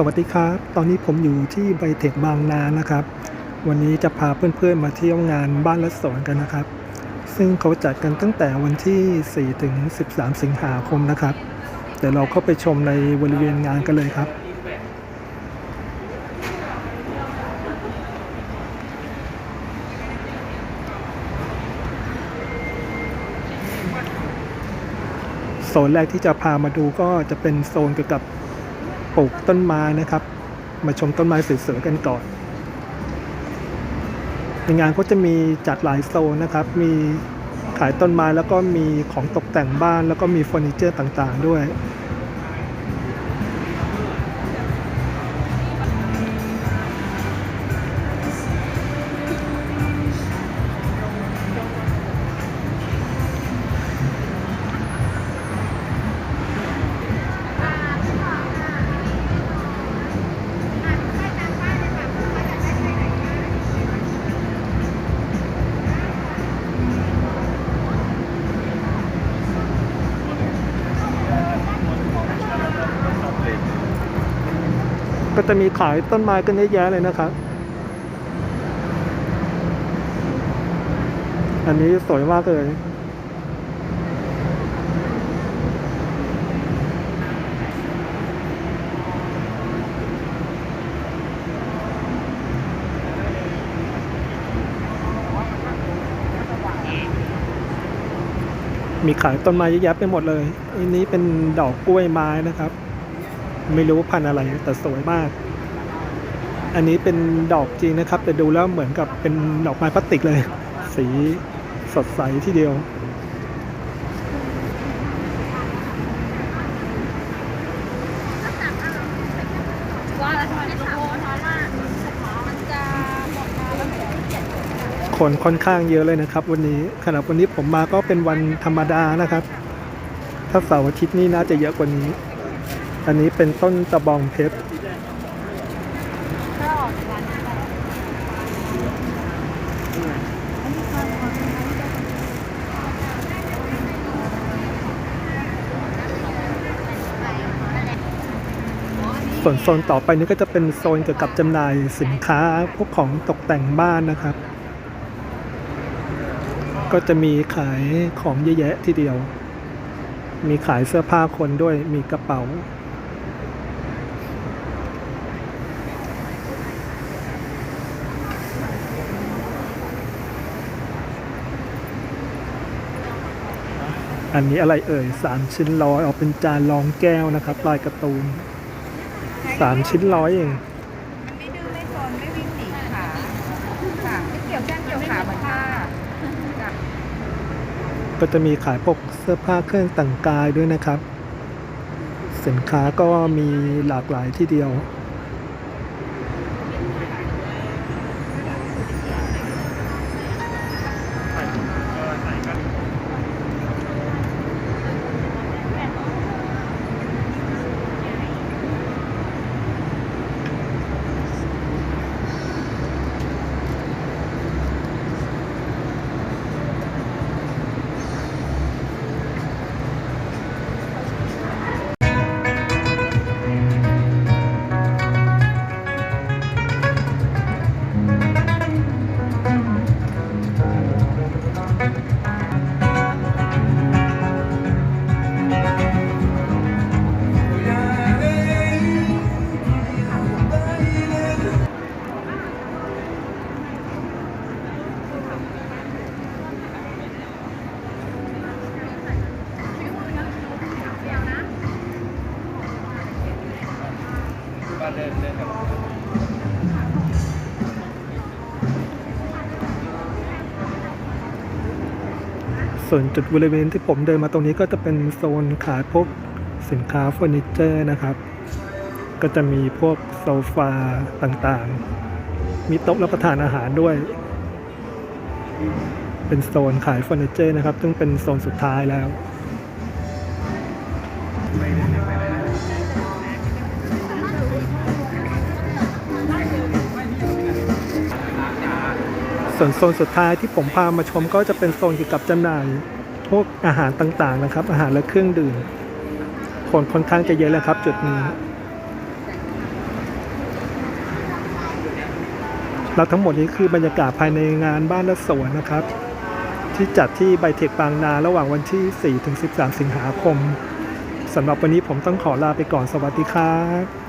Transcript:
สวัสดีครับ ตอนนี้ผมอยู่ที่ไบเทคบางนานะครับ วันนี้จะพาเพื่อนๆมาเที่ยวงานบ้านและสวนกันนะครับ ซึ่งเขาจัดกันตั้งแต่วันที่ 4 ถึง 13 สิงหาคมนะครับ เดี๋ยวเราเข้าไปชมในบริเวณงานกันเลยครับโซนแรกที่จะพามาดูก็จะเป็นโซนเกี่ยวกับ ปลูกต้นไม้นะครับ มาชมต้นไม้สวยๆกันก่อนในงานก็จะมีจัดหลายโซนนะครับ มีขายต้นไม้แล้วก็มีของตกแต่งบ้าน แล้วก็มีเฟอร์นิเจอร์ต่างๆ ด้วย ก็จะมีขายต้นไม้กันเยอะแยะเลยนะครับ อันนี้สวยมากเลยมีขายต้นไม้เยอะแยะไปหมดเลยอันนี้เป็นดอกกล้วยไม้นะครับ ไม่รู้ว่าพันอะไรแต่สวยมาก อันนี้เป็นดอกจริงนะครับ แต่ดูแล้วเหมือนกับเป็นดอกไม้พลาสติกเลย สีสดใสที่เดียว คนค่อนข้างเยอะเลยนะครับ วันนี้ขณะวันนี้ผมมาก็เป็นวันธรรมดานะครับ ถ้าเสาร์อาทิตย์นี่น่าจะเยอะกว่านี้ อันนี้เป็นต้นตะบองเพชรส่วนโซนต่อไปนี้ก็จะเป็นโซนเกี่ยวกับจำหน่ายสินค้าพวกของตกแต่งบ้านนะครับ ก็จะมีขายของเยอะแยะทีเดียว มีขายเสื้อผ้าคนด้วยมีกระเป๋า อันนี้อะไรเอ่ยสามชิ้นร้อยออกเป็นจานรองแก้วนะครับลายการ์ตูนสามชิ้นร้อยเองมันไม่ดื้อไม่ซนไม่วิ่งหนีขาค่ะไม่เกี่ยวแข้งเกี่ยวขาเหมือนค่ะจ้ะก็จะมีขายพวกเสื้อผ้าเครื่องแต่งกายด้วยนะครับ สินค้าก็มีหลากหลายที่เดียว ส่วนจุดบริเวณที่ผมเดินมาตรงนี้ก็จะเป็นโซนขายพวกสินค้าเฟอร์นิเจอร์นะครับ ก็จะมีพวกโซฟาต่างๆ มีโต๊ะรับประทานอาหารด้วย เป็นโซนขายเฟอร์นิเจอร์นะครับ ซึ่งเป็นโซนสุดท้ายแล้ว ส่วนโซนสุดท้ายที่ผมพามาชมก็จะเป็นโซนเกี่ยวกับจำหน่ายพวกอาหารต่างๆนะครับ อาหารและเครื่องดื่มคนค่อนข้างจะเยอะแล้วครับ จุดนี้ แล้วทั้งหมดนี้คือบรรยากาศภายในงานบ้านและสวนนะครับ ที่จัดที่ไบเทคบางนาระหว่างวันที่ 4-13 สิงหาคมสำหรับวันนี้ผมต้องขอลาไปก่อนสวัสดีครับ